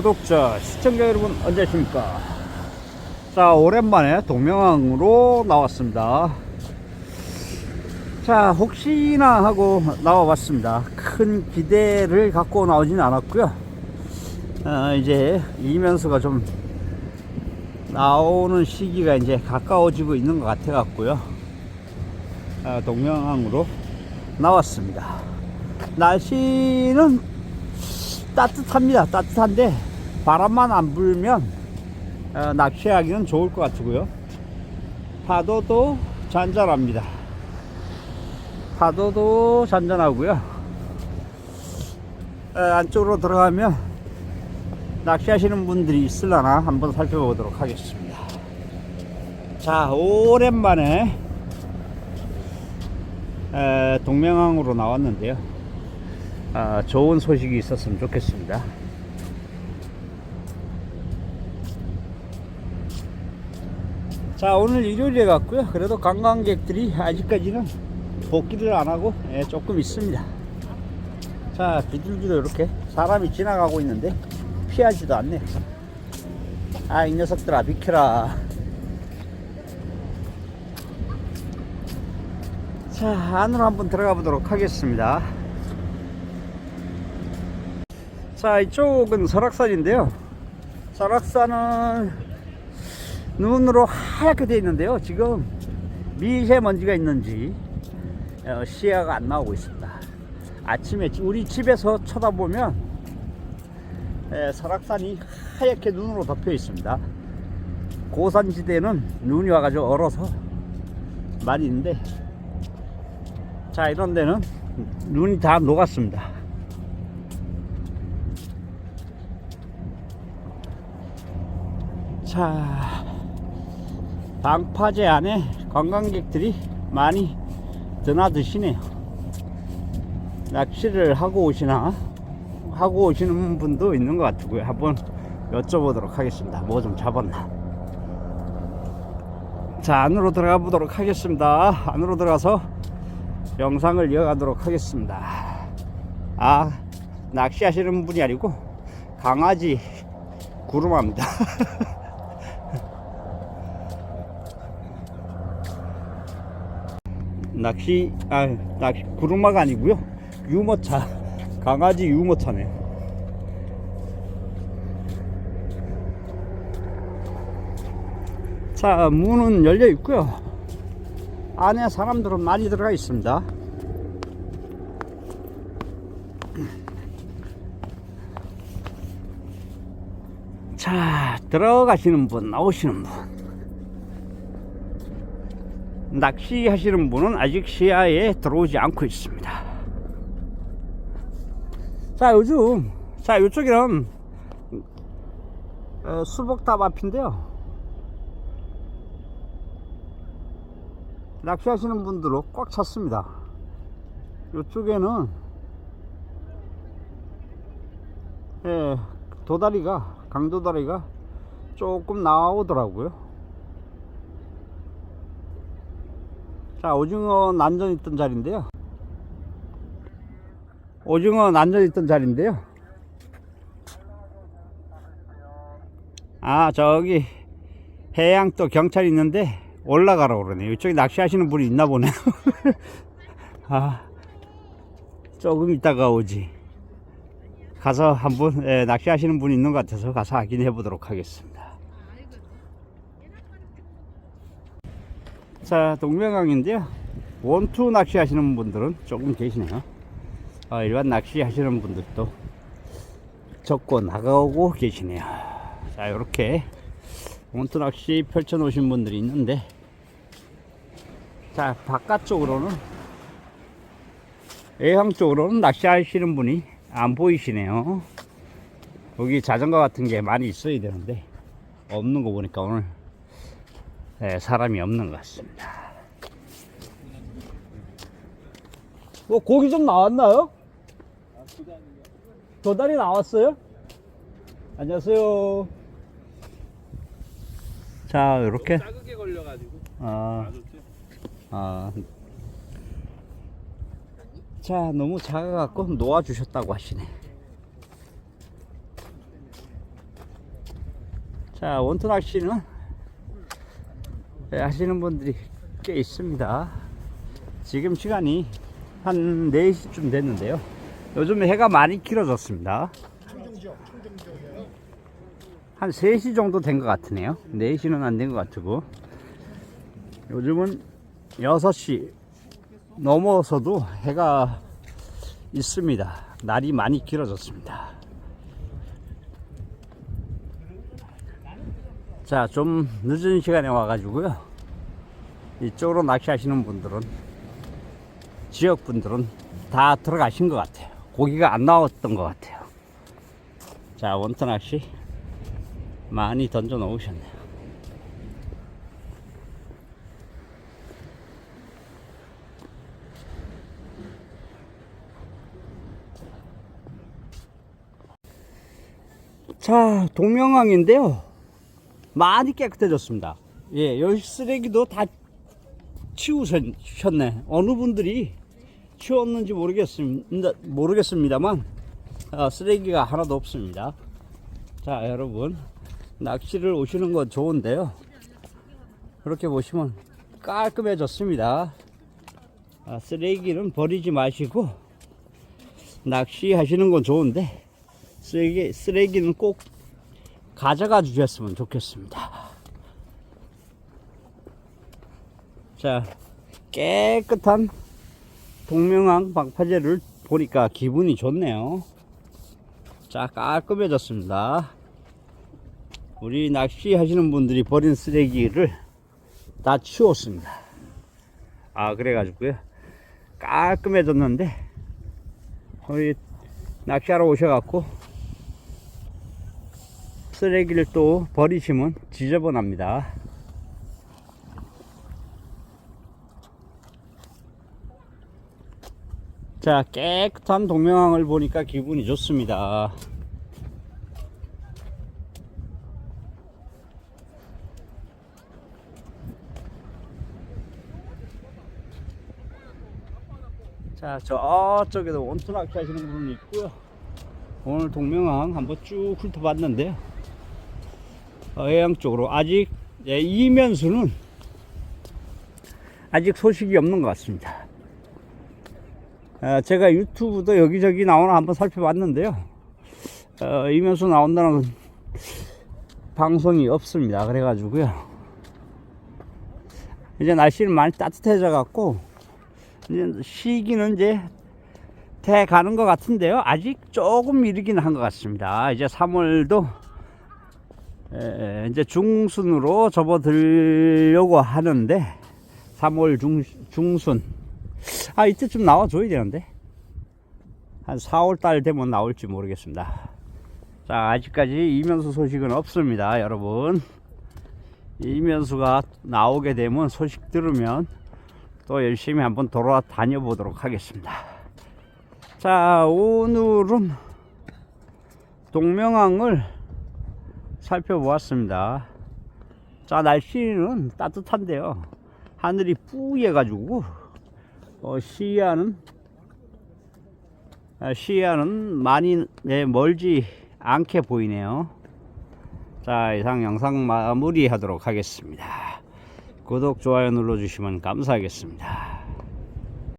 구독자, 시청자 여러분 안녕하십니까? 자 오랜만에 동명항으로 나왔습니다. 자 혹시나 하고 나와봤습니다. 큰 기대를 갖고 나오진 않았고요. 어, 이제 이면수가 좀 나오는 시기가 이제 가까워지고 있는 것 같아 갖고요. 어, 동명항으로 나왔습니다. 날씨는 따뜻합니다. 따뜻한데 바람만 안 불면 어, 낚시하기는 좋을 것 같고요. 파도도 잔잔합니다. 파도도 잔잔하고요. 어, 안쪽으로 들어가면 낚시하시는 분들이 있을라나 한번 살펴보도록 하겠습니다. 자, 오랜만에 에, 동명항으로 나왔는데요. 아, 좋은 소식이 있었으면 좋겠습니다. 자, 오늘 일요일에 갔고요. 그래도 관광객들이 아직까지는 복귀를 안 하고 예, 조금 있습니다. 자, 비둘기도 이렇게 사람이 지나가고 있는데 피하지도 않네. 아, 이 녀석들아, 비켜라. 자, 안으로 한번 들어가 보도록 하겠습니다. 자 이쪽은 설악산인데요 설악산은 눈으로 하얗게 되어 있는데요. 지금 미세먼지가 있는지 어, 시야가 안 나오고 있습니다. 아침에 우리 집에서 쳐다보면 에, 설악산이 하얗게 눈으로 덮여 있습니다. 고산지대는 눈이 와가지고 얼어서 많이 있는데 자 이런 데는 눈이 다 녹았습니다. 자, 방파제 안에 관광객들이 많이 드나드시네요. 낚시를 하고 오시나 하고 오시는 분도 있는 것 같고요. 한번 여쭤보도록 하겠습니다. 뭐 좀 잡았나? 자, 안으로 들어가 보도록 하겠습니다. 안으로 들어가서 영상을 이어가도록 하겠습니다. 아, 낚시하시는 분이 아니고 강아지 구름합니다. 낚시 아 낚시 구르마가 아니고요. 유모차 강아지 유모차네요 자 문은 열려 있고요. 안에 사람들은 많이 들어가 있습니다. 자 들어가시는 분 나오시는 분 낚시하시는 분은 아직 시야에 들어오지 않고 있습니다. 자, 요즘, 자, 이쪽에는 어, 수복탑 앞인데요. 낚시하시는 분들로 꽉 찼습니다. 이쪽에는 예, 도다리가, 강도다리가 조금 나오더라고요. 자, 오징어 난전 있던 자리인데요. 오징어 난전 있던 자리인데요. 아, 저기 해양 또 경찰이 있는데 올라가라고 그러네요. 이쪽에 낚시하시는 분이 있나 보네요. 아, 조금 있다가 오지. 가서 한번 예, 낚시하시는 분이 있는 것 같아서 가서 확인해 보도록 하겠습니다. 자, 동명강인데요. 원투 낚시 하시는 분들은 조금 계시네요. 어, 일반 낚시 하시는 분들도 적고 나가고 계시네요. 자, 이렇게 원투 낚시 펼쳐 놓으신 분들이 있는데, 자, 바깥쪽으로는, 외항 쪽으로는 낚시 하시는 분이 안 보이시네요. 여기 자전거 같은 게 많이 있어야 되는데, 없는 거 보니까 오늘 네, 사람이 없는 것 같습니다. 뭐 고기 좀 나왔나요? 도다리 나왔어요? 안녕하세요. 자, 이렇게. 작게 걸려가지고 아, 아. 자, 너무 작아갖고 놓아주셨다고 하시네. 자, 원투 낚시는 네, 하시는 분들이 꽤 있습니다. 지금 시간이 한 4시쯤 됐는데요. 요즘 해가 많이 길어졌습니다. 한 3시 정도 된 것 같으네요. 4시는 안 된 것 같고. 요즘은 6시 넘어서도 해가 있습니다. 날이 많이 길어졌습니다. 자, 좀 늦은 시간에 와가지고요. 이쪽으로 낚시하시는 분들은, 지역 분들은 다 들어가신 것 같아요. 고기가 안 나왔던 것 같아요. 자, 원터 낚시 많이 던져 놓으셨네요. 자, 동명항인데요. 많이 깨끗해졌습니다. 예, 여기 쓰레기도 다 치우셨네. 어느 분들이 치웠는지 모르겠습니다. 모르겠습니다만 아, 쓰레기가 하나도 없습니다. 자, 여러분 낚시를 오시는 건 좋은데요. 그렇게 보시면 깔끔해졌습니다. 아, 쓰레기는 버리지 마시고 낚시하시는 건 좋은데 쓰레기 쓰레기는 꼭 가져가 주셨으면 좋겠습니다. 자, 깨끗한 동명항 방파제를 보니까 기분이 좋네요. 자, 깔끔해졌습니다. 우리 낚시 하시는 분들이 버린 쓰레기를 다 치웠습니다. 아, 그래가지고요. 깔끔해졌는데, 우리 낚시하러 오셔갖고, 쓰레기를 또 버리시면 지저분합니다. 자, 깨끗한 동명항을 보니까 기분이 좋습니다. 자, 저쪽에도 원투낚시 하시는 분이 있고요. 오늘 동명항 한번 쭉 훑어봤는데요. 어, 해양 쪽으로 아직 예, 이면수는 아직 소식이 없는 것 같습니다. 어, 제가 유튜브도 여기저기 나오나 한번 살펴봤는데요. 어, 이면수 나온다는 방송이 없습니다. 그래가지고요. 이제 날씨는 많이 따뜻해져 갖고 이제 시기는 이제 돼 가는 것 같은데요. 아직 조금 이르긴 한 것 같습니다. 이제 3월도 에, 이제 중순으로 접어들려고 하는데 3월 중, 중순. 아 이때쯤 나와줘야 되는데. 한 4월 달 되면 나올지 모르겠습니다. 자 아직까지 이면수 소식은 없습니다 여러분. 이면수가 나오게 되면 소식 들으면 또 열심히 한번 돌아다녀 보도록 하겠습니다 자 오늘은 동명항을 살펴보았습니다. 자, 날씨는 따뜻한데요. 하늘이 뿌얘 가지고 어, 시야는 아, 시야는 많이 네, 멀지 않게 보이네요. 자, 이상 영상 마무리 하도록 하겠습니다. 구독, 좋아요 눌러주시면 감사하겠습니다.